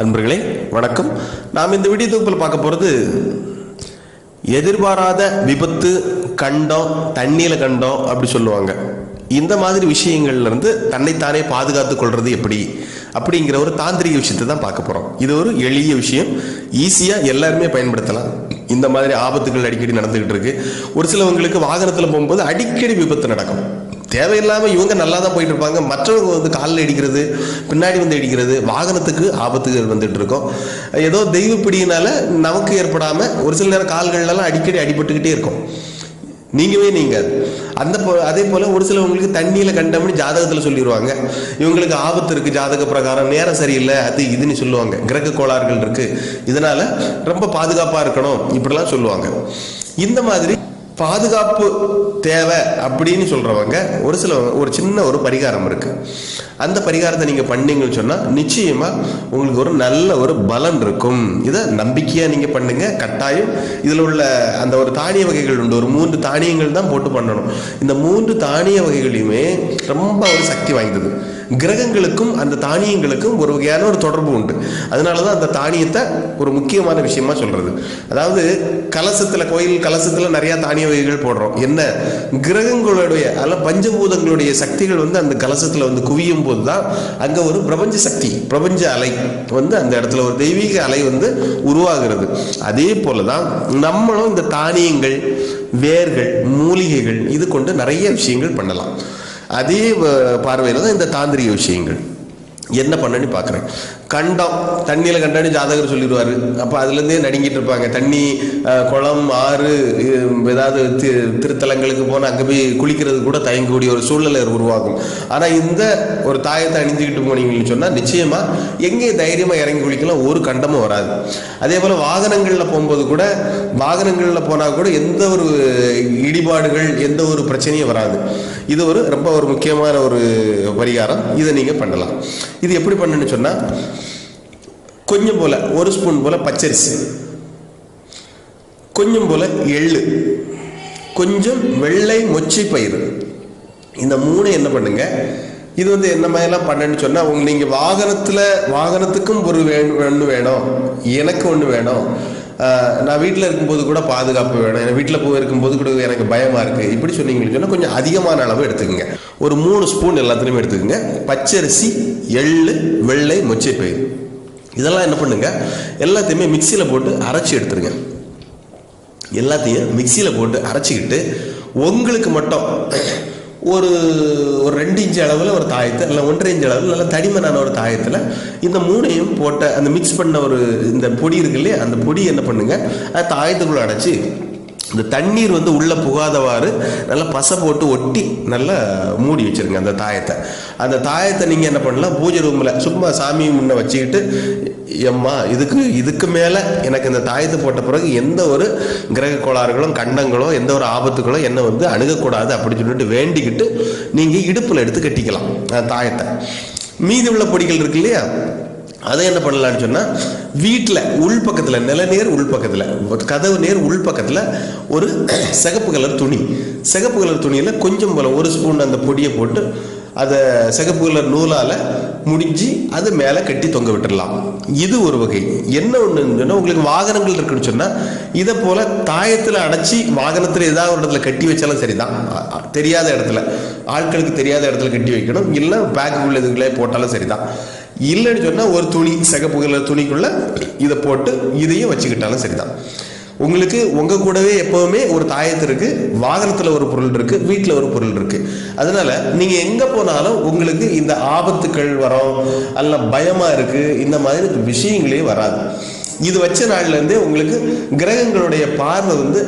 அன்பர்களே வணக்கம். நாம் இந்த வீடியோ தொகுப்பில் பார்க்க போகிறது எதிர்பாராத விபத்து கண்டம் தண்ணியில் கண்டம் அப்படி சொல்லுவாங்க. இந்த மாதிரி விஷயங்கள்லேருந்து தன்னைத்தானே பாதுகாத்து கொள்வது எப்படி? அப்படிங்கிற ஒரு தாந்திரிக விஷயத்தை தான் பார்க்க போகிறோம் இது ஒரு எளிய விஷயம். ஈஸியாக எல்லாருமே பயன்படுத்தலாம். இந்த மாதிரி ஆபத்துகள் அடிக்கடி நடந்துக்கிட்டு இருக்கு. ஒரு சிலவங்களுக்கு வாகனத்தில் போகும்போது அடிக்கடி விபத்து நடக்கும். தேவையில்லாமல் இவங்க நல்லா தான் போயிட்டு இருப்பாங்க மற்றவங்க வந்து காலில் இடிக்கிறது பின்னாடி வந்து இடிக்கிறது வாகனத்துக்கு ஆபத்துகள் வந்துட்டு இருக்கும் ஏதோ தெய்வ பிடியினால நமக்கு ஏற்படாமல் ஒரு சில நேரம் கால்கள்லாம் அடிக்கடி அடிபட்டுக்கிட்டே இருக்கும். நீங்கவே நீங்கள் அந்த போ அதே போல் ஒரு சிலவங்களுக்கு தண்ணியில் கண்டம்னு ஜாதகத்தில் சொல்லிடுவாங்க இவங்களுக்கு ஆபத்து இருக்குது ஜாதக பிரகாரம் நேரம் சரியில்லை அது இதுன்னு சொல்லுவாங்க. கிரக கோளாறுகள் இருக்குது இதனால் ரொம்ப பாதுகாப்பாக இருக்கணும் இப்படிலாம் சொல்லுவாங்க. இந்த மாதிரி பாதுகாப்பு தேவை அப்படின்னு சொல்கிறவங்க ஒரு சில ஒரு சின்ன ஒரு பரிகாரம் இருக்குது அந்த பரிகாரத்தை நீங்கள் பண்ணீங்கன்னு சொன்னால் நிச்சயமாக உங்களுக்கு ஒரு நல்ல ஒரு பலன் இருக்கும். இதை நம்பிக்கையாக நீங்கள் பண்ணுங்கள் கட்டாயம் இதில் உள்ள அந்த ஒரு தானிய வகைகள் உண்டு. ஒரு மூன்று தானியங்கள் தான் போட்டு பண்ணணும். இந்த மூன்று தானிய வகைகளையுமே ரொம்ப ஒரு சக்தி வாய்ந்தது. கிரகங்களுக்கும் அந்த தானியங்களுக்கும் ஒரு வகையான ஒரு தொடர்பு உண்டு. அதனால தான் அந்த தானியத்தை ஒரு முக்கியமான விஷயமா சொல்றது. அதாவது கலசத்தில் கோயில் கலசத்தில் நிறைய தானிய வகைகள் போடுறோம். என்ன? கிரகங்களுடைய அல்ல பஞ்சபூதங்களுடைய சக்திகள் வந்து அந்த கலசத்தில் வந்து குவியும் போது தான் அங்கே ஒரு பிரபஞ்ச சக்தி பிரபஞ்ச அலை வந்து அந்த இடத்துல ஒரு தெய்வீக அலை வந்து உருவாகிறது. அதே போலதான் நம்மளும் இந்த தானியங்கள் வேர்கள் மூலிகைகள் இது கொண்டு நிறைய விஷயங்கள் பண்ணலாம். அதே பார்வையில் தான் இந்த தாந்திரிக விஷயங்கள். என்ன பண்ணணும்னு பார்க்குறேன். கண்டம். தண்ணியில் கண்டாடி ஜாதகர் சொல்லிடுவார். அப்போ அதுலேருந்தே நடுங்கிட்டு இருப்பாங்க. தண்ணி குளம் ஆறு ஏதாவது தி திருத்தலங்களுக்கு போனால் அங்கே போய் குளிக்கிறது கூட தயங்கக்கூடிய ஒரு சூழ்நிலை உருவாகும். ஆனால் இந்த ஒரு தாயத்தை அணிஞ்சுக்கிட்டு போனீங்கன்னு சொன்னால் நிச்சயமாக எங்கே தைரியமாக இறங்கி குளிக்கலாம் ஒரு கண்டமும் வராது. அதே போல் வாகனங்களில் போகும்போது கூட வாகனங்களில் போனால் கூட எந்த ஒரு இடிபாடுகள் எந்த ஒரு பிரச்சனையும் வராது. இது ஒரு ரொம்ப ஒரு முக்கியமான ஒரு பரிகாரம். இதை நீங்கள் பண்ணலாம். இது எப்படி பண்ணுன்னு சொன்னால் கொஞ்சம் போல ஒரு ஸ்பூன் போல பச்சரிசி. கொஞ்சம் போல எள்ளு. கொஞ்சம் வெள்ளை மொச்சை பயிறு. இந்த மூணு என்ன பண்ணுங்க? இது வந்து என்ன மாதிரிலாம் பண்ணேன்னு சொன்னா உங்க நீங்க வாகனத்துல வாகனத்துக்கும் ஒரு வேணும் ஒன்று வேணும். எனக்கு ஒன்று வேணும். நான் வீட்டில் இருக்கும்போது கூட பாதுகாப்பு வேணும். எனக்கு வீட்டில் போய் இருக்கும்போது கூட எனக்கு பயமா இருக்கு. இப்படி சொன்னீங்கன்னு சொன்னால் கொஞ்சம் அதிகமான அளவு எடுத்துக்கோங்க. ஒரு மூணு ஸ்பூன் எல்லாத்துலேயுமே எடுத்துக்கோங்க. பச்சரிசி எள்ளு வெள்ளை மொச்சை பயிர் இதெல்லாம் என்ன பண்ணுங்க? எல்லாத்தையுமே மிக்சியில் போட்டு அரைச்சி எடுத்துருங்க. எல்லாத்தையும் மிக்சியில் போட்டு அரைச்சிக்கிட்டு உங்களுக்கு மட்டும் ஒரு ஒரு ரெண்டு இன்ச்சு அளவில் ஒரு தாயத்தை இல்லை ஒன்றரை இன்ச்சு அளவில் நல்லா தடிமனான ஒரு தாயத்தில் இந்த மூணையும் போட்ட அந்த மிக்ஸ் பண்ண ஒரு இந்த பொடி இருக்கு இல்லையா அந்த பொடி என்ன பண்ணுங்கள் அது தாயத்துக்குள்ளே அடைச்சி இந்த தண்ணீர் வந்து உள்ளே புகாதவாறு நல்லா பசை போட்டு ஒட்டி நல்லா மூடி வச்சிருங்க அந்த தாயத்தை. அந்த தாயத்தை நீங்கள் என்ன பண்ணலாம்? பூஜை ரூமில் சும்மா சாமி முன்ன வச்சுக்கிட்டு எம்மா இதுக்கு இதுக்கு மேலே எனக்கு இந்த தாயத்தை போட்ட பிறகு எந்த ஒரு கிரக கோளாறுகளும் கண்டங்களோ எந்த ஒரு ஆபத்துகளோ என்னை வந்து அணுகக்கூடாது அப்படின்னு சொல்லிட்டு வேண்டிக்கிட்டு நீங்கள் இடுப்பில் எடுத்து கட்டிக்கலாம் அந்த தாயத்தை. மீதி உள்ள பொடிகள் இருக்கு இல்லையா? அதை என்ன பண்ணலாம்னு சொன்னால் வீட்டில் உள்பக்கத்தில் நிலநேர் உள்பக்கத்தில் கதவு நேர் உள்பக்கத்தில் ஒரு சிகப்பு கலர் துணி. சிகப்பு கலர் துணியில் கொஞ்சம் போல ஒரு ஸ்பூன் அந்த பொடியை போட்டு அதை சிகப்பு கலர் நூலால் முடிஞ்சு அது மேலே கட்டி தொங்க விட்டுடலாம் இது ஒரு வகை. என்ன ஒன்றுன்னு சொன்னால் உங்களுக்கு வாகனங்கள் இருக்குன்னு சொன்னால் இதை போல் தாயத்தில் அடைச்சி வாகனத்தில் ஏதாவது ஒரு இடத்துல கட்டி வச்சாலும் சரிதான். தெரியாத இடத்துல. ஆட்களுக்கு தெரியாத இடத்துல கட்டி வைக்கணும். இல்லை பேக்குக்குள்ள இதுக்குள்ளே போட்டாலும் சரிதான். இல்லைன்னு சொன்னால் ஒரு துணி சிகப்பு கலர் துணிக்குள்ளே இதை போட்டு இதையும் வச்சுக்கிட்டாலும் சரிதான். உங்களுக்கு உங்கள் கூடவே எப்போவுமே ஒரு தாயத்து இருக்குது வாகனத்தில் ஒரு பொருள் இருக்குது வீட்டில் ஒரு பொருள் இருக்குது அதனால நீங்கள் எங்கே போனாலும் உங்களுக்கு இந்த ஆபத்துக்கள் வரும் அல்ல பயமாக இருக்குது இந்த மாதிரி விஷயங்களே வராது. இது வச்ச நாள்லேருந்தே உங்களுக்கு கிரகங்களுடைய பார்வை வந்து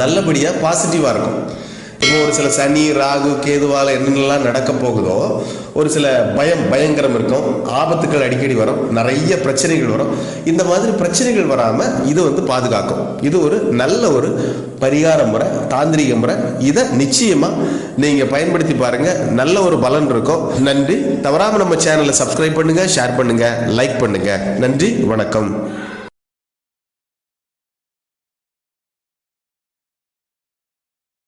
நல்லபடியாக பாசிட்டிவாக இருக்கும். இப்போ ஒரு சில சனி ராகு கேதுவால என்னென்னலாம் நடக்க போகுதோ ஒரு சில பயம் பயங்கரம் இருக்கும். ஆபத்துக்கள் அடிக்கடி வரும். நிறைய பிரச்சனைகள் வரும். இந்த மாதிரி பிரச்சனைகள் வராமல் இது வந்து பாதுகாக்கும். இது ஒரு நல்ல ஒரு பரிகார முறை தாந்திரிக முறை. இதை நிச்சயமாக நீங்கள் பயன்படுத்தி பாருங்கள் நல்ல ஒரு பலன் இருக்கும். நன்றி. தவறாமல் நம்ம சேனலை சப்ஸ்கிரைப் பண்ணுங்கள் ஷேர் பண்ணுங்கள் லைக் பண்ணுங்கள் நன்றி. வணக்கம்.